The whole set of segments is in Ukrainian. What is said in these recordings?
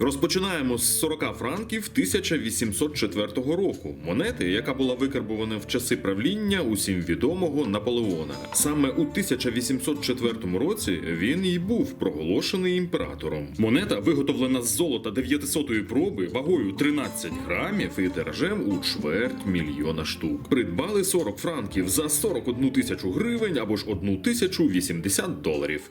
Розпочинаємо з 40 франків 1804 року, монети, яка була викарбована в часи правління усім відомого Наполеона. Саме у 1804 році він і був проголошений імператором. Монета виготовлена з золота 900-ї проби вагою 13 грамів і тиражем у чверть мільйона штук. Придбали 40 франків за 41 тисячу гривень або ж 1 тисячу 80 доларів.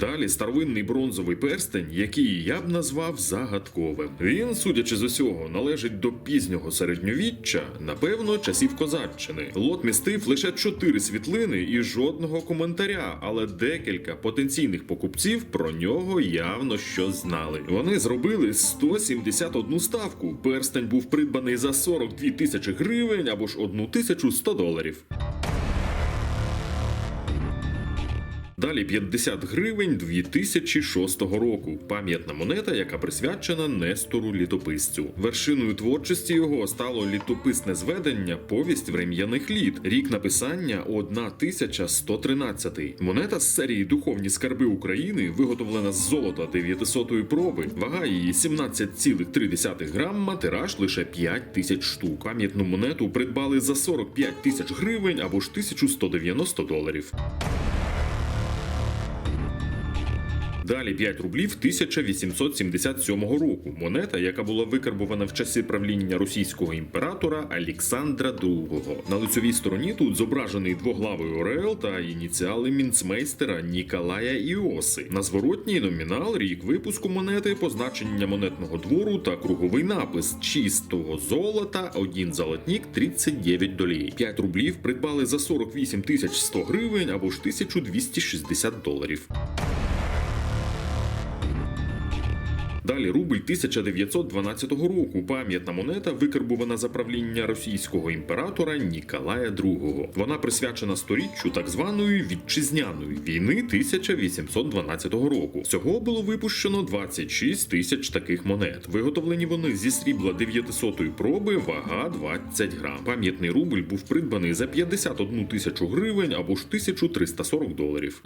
Далі старовинний бронзовий перстень, який я б назвав загадковим. Він, судячи з усього, належить до пізнього середньовіччя, напевно, часів козаччини. Лот містив лише чотири світлини і жодного коментаря, але декілька потенційних покупців про нього явно щось знали. Вони зробили 171 ставку. Перстень був придбаний за 42 тисячі гривень або ж 1100 доларів. Далі 50 гривень 2006 року. Пам'ятна монета, яка присвячена Нестору літописцю. Вершиною творчості його стало літописне зведення Повість врем'яних літ. Рік написання 1113. Монета з серії Духовні скарби України виготовлена з золота 900-ї проби. Вага її 17,3 грамма, тираж лише 5 тисяч штук. Пам'ятну монету придбали за 45 тисяч гривень або ж 1190 доларів. Далі 5 рублів 1877 року. Монета, яка була викарбована в часи правління російського імператора Олександра II. На лицевій стороні тут зображений двоглавий орел та ініціали мінцмейстера Ніколая Іоси. На зворотній номінал, рік випуску монети, позначення монетного двору та круговий напис чистого золота, один золотник 39 долей. 5 рублів придбали за 48 тисяч 100 гривень або ж 1260 доларів. Далі рубль 1912 року. Пам'ятна монета викарбована за правління російського імператора Ніколая II. Вона присвячена сторіччю так званої вітчизняної війни 1812 року. Всього було випущено 26 тисяч таких монет. Виготовлені вони зі срібла 900-ї проби, вага 20 грам. Пам'ятний рубль був придбаний за 51 тисячу гривень або ж 1340 доларів.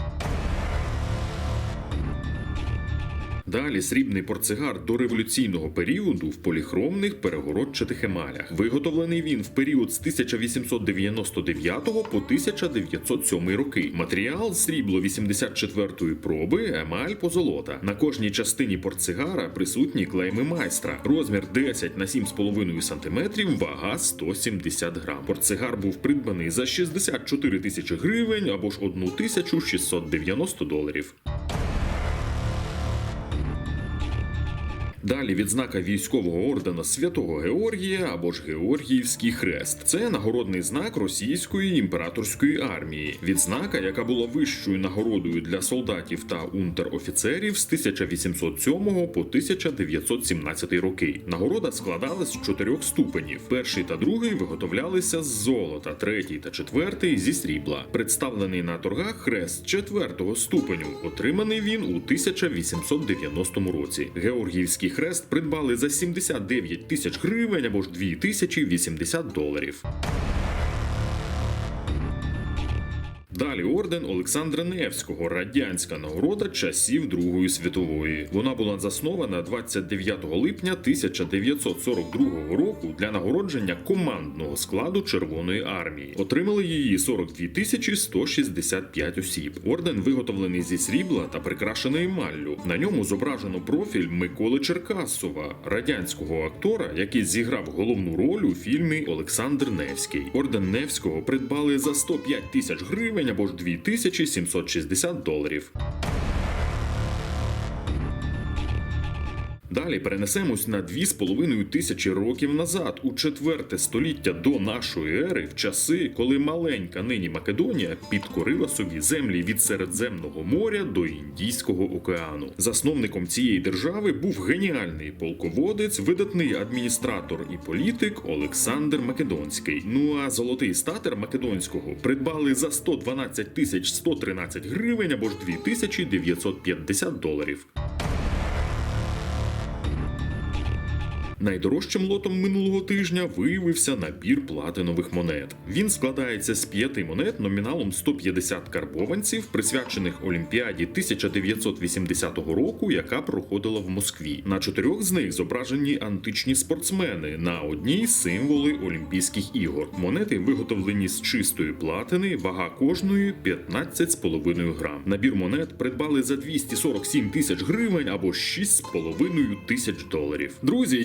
Далі срібний портсигар до революційного періоду в поліхромних перегородчатих емалях. Виготовлений він в період з 1899 по 1907 роки. Матеріал срібло 84-ї проби, емаль позолота. На кожній частині портсигара присутні клейми майстра. Розмір 10 на 7,5 см, вага 170 грам. Портсигар був придбаний за 64 тисячі гривень або ж 1690 доларів. Далі відзнака військового ордена Святого Георгія або ж Георгіївський хрест. Це нагородний знак російської імператорської армії. Відзнака, яка була вищою нагородою для солдатів та унтер-офіцерів з 1807 по 1917 роки. Нагорода складалась з чотирьох ступенів. Перший та другий виготовлялися з золота, третій та четвертий зі срібла. Представлений на торгах хрест четвертого ступеню. Отриманий він у 1890 році. Георгіївський хрест придбали за 79 тисяч гривень або ж 2080 доларів. Далі орден Олександра Невського, радянська нагорода часів Другої світової. Вона була заснована 29 липня 1942 року для нагородження командного складу Червоної армії. Отримали її 42 тисячі 165 осіб. Орден виготовлений зі срібла та прикрашений емаллю. На ньому зображено профіль Миколи Черкасова, радянського актора, який зіграв головну роль у фільмі Олександр Невський. Орден Невського придбали за 105 тисяч гривень або ж 2760 доларів. Далі перенесемось на 2,5 тисячі років назад, у четверте століття до нашої ери, в часи, коли маленька нині Македонія підкорила собі землі від Середземного моря до Індійського океану. Засновником цієї держави був геніальний полководець, видатний адміністратор і політик Олександр Македонський. Ну а золотий статер Македонського придбали за 112 тисяч 113 гривень або ж 2950 доларів. Найдорожчим лотом минулого тижня виявився набір платинових монет. Він складається з п'яти монет номіналом 150 карбованців, присвячених Олімпіаді 1980 року, яка проходила в Москві. На чотирьох з них зображені античні спортсмени. На одній символи Олімпійських ігор. Монети виготовлені з чистої платини, вага кожної 15,5 грам. Набір монет придбали за 247 тисяч гривень або 6,5 тисяч доларів. Друзі,